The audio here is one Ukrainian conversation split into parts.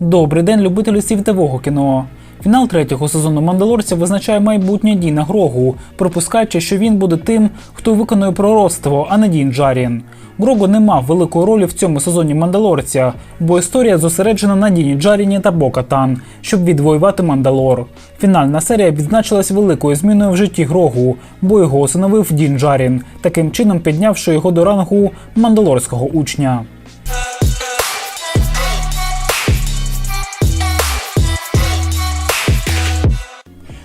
Добрий день, любителі світового кіно. Фінал третього сезону Мандалорця визначає майбутнє Діна Грогу, припускаючи, що він буде тим, хто виконує пророцтво, а не Дін Джарін. Грогу не мав великої ролі в цьому сезоні Мандалорця, бо історія зосереджена на Діні Джаріні та Бокатан, щоб відвоювати Мандалор. Фінальна серія відзначилась великою зміною в житті Грогу, бо його усиновив Дін Джарін, таким чином піднявши його до рангу мандалорського учня.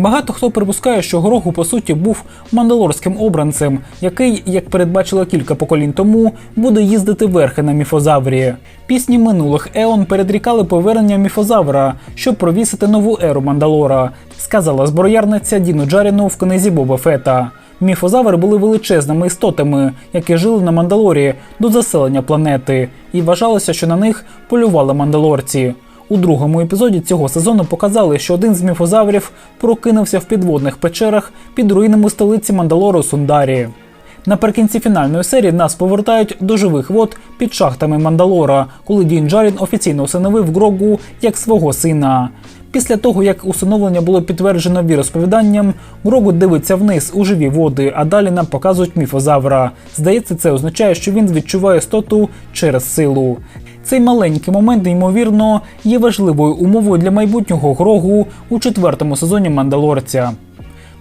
Багато хто припускає, що Грогу по суті був мандалорським обранцем, який, як передбачило кілька поколінь тому, буде їздити верхи на міфозаврі. Пісні минулих Еон передрікали повернення міфозавра, щоб провісити нову еру Мандалора, сказала зброярниця Діну Джаріну в книзі Боба Фета. Міфозаври були величезними істотами, які жили на Мандалорі до заселення планети, і вважалося, що на них полювали мандалорці. У другому епізоді цього сезону показали, що один з міфозаврів прокинувся в підводних печерах під руїнами столиці Мандалору Сундарі. Наприкінці фінальної серії нас повертають до живих вод під шахтами Мандалора, коли Дін Джарін офіційно усиновив Грогу як свого сина. Після того, як усиновлення було підтверджено віросповіданням, Грогу дивиться вниз у живі води, а далі нам показують міфозавра. Здається, це означає, що він відчуває істоту через силу. Цей маленький момент, ймовірно, є важливою умовою для майбутнього Грогу у четвертому сезоні Мандалорця.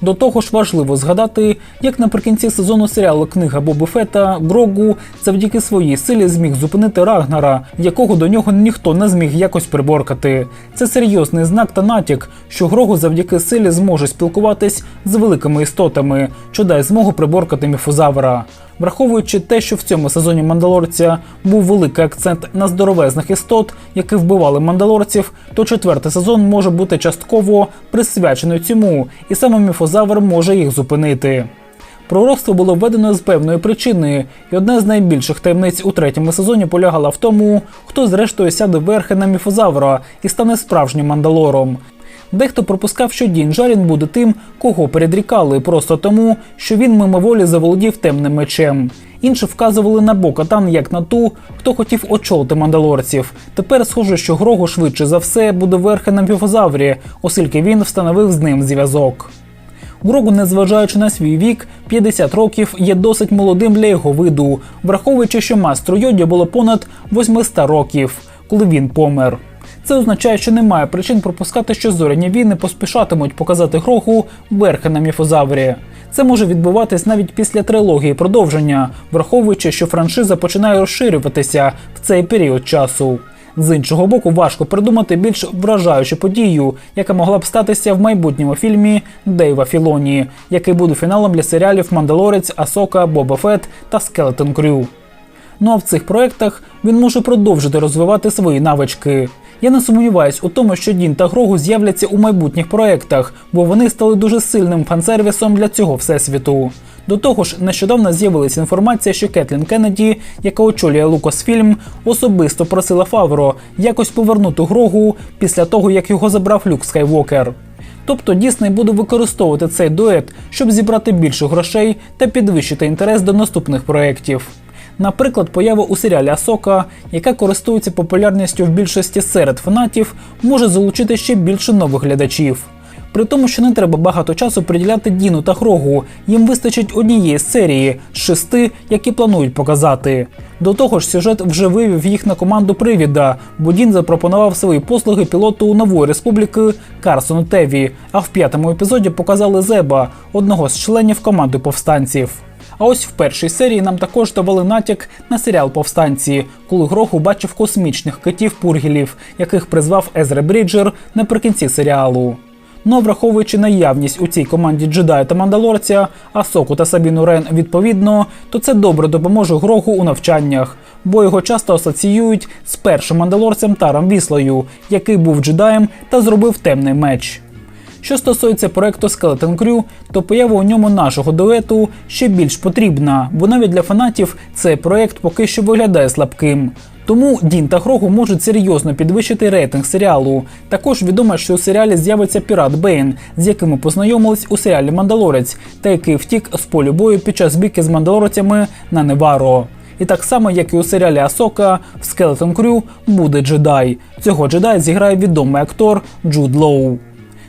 До того ж важливо згадати, як наприкінці сезону серіалу Книга Боби Фета Грогу завдяки своїй силі зміг зупинити Рагнара, якого до нього ніхто не зміг якось приборкати. Це серйозний знак та натяк, що Грогу завдяки силі зможе спілкуватись з великими істотами, що дай змогу приборкати міфозавра. Враховуючи те, що в цьому сезоні мандалорця був великий акцент на здоровезних істот, які вбивали мандалорців, то четвертий сезон може бути частково присвячений цьому, і саме міфозавр може їх зупинити. Пророцтво було введено з певної причини, і одна з найбільших таємниць у третьому сезоні полягала в тому, хто зрештою сяде верхи на міфозавра і стане справжнім мандалором. Дехто пропускав, що Дін Джарін буде тим, кого передрікали, просто тому, що він мимоволі заволодів темним мечем. Інші вказували на Бокатан як на ту, хто хотів очолити мандалорців. Тепер схоже, що Грогу швидше за все буде верхи на міфозаврі, оскільки він встановив з ним зв'язок. Грогу, незважаючи на свій вік, 50 років є досить молодим для його виду, враховуючи, що мастру Йоді було понад 800 років, коли він помер. Це означає, що немає причин пропускати, що зоряні війни поспішатимуть показати Грогу верхи на міфозаврі. Це може відбуватись навіть після трилогії продовження, враховуючи, що франшиза починає розширюватися в цей період часу. З іншого боку, важко придумати більш вражаючу подію, яка могла б статися в майбутньому фільмі Дейва Філоні, який буде фіналом для серіалів Мандалорець, Асока, Боба Фет та Скелетон Крю. Ну а в цих проектах він може продовжити розвивати свої навички. Я не сумніваюсь у тому, що Дін та Грогу з'являться у майбутніх проектах, бо вони стали дуже сильним фансервісом для цього всесвіту. До того ж, нещодавно з'явилася інформація, що Кетлін Кеннеді, яка очолює Лукасфільм, особисто просила Фавро якось повернути Грогу після того, як його забрав Люк Скайвокер. Тобто Дісней буде використовувати цей дует, щоб зібрати більше грошей та підвищити інтерес до наступних проєктів. Наприклад, поява у серіалі Асока, яка користується популярністю в більшості серед фанатів, може залучити ще більше нових глядачів. При тому, що не треба багато часу приділяти Діну та Грогу, їм вистачить однієї серії шести, які планують показати. До того ж, сюжет вже вивів їх на команду привіда, бо Дін запропонував свої послуги пілоту нової республіки Карсону Теві, а в п'ятому епізоді показали Зеба, одного з членів команди повстанців. А ось в першій серії нам також давали натяк на серіал Повстанці, коли Гроху бачив космічних китів пургілів, яких призвав Езре Бріджер наприкінці серіалу. Ну враховуючи наявність у цій команді джедая та мандалорця, Асоку та Сабіну Рен відповідно, то це добре допоможе Гроху у навчаннях, бо його часто асоціюють з першим мандалорцем Таром Віслою, який був джедаєм та зробив темний меч. Що стосується проекту Skeleton Crew, то поява у ньому нашого дуету ще більш потрібна, бо навіть для фанатів цей проект поки що виглядає слабким. Тому Дін та Грогу можуть серйозно підвищити рейтинг серіалу. Також відомо, що у серіалі з'явиться пірат Бейн, з яким ми познайомились у серіалі Мандалорець, та який втік з полю бою під час бійки з мандалорцями на Неваро. І так само, як і у серіалі Асока, в Skeleton Crew буде джедай. Цього джедая зіграє відомий актор Джуд Лоу.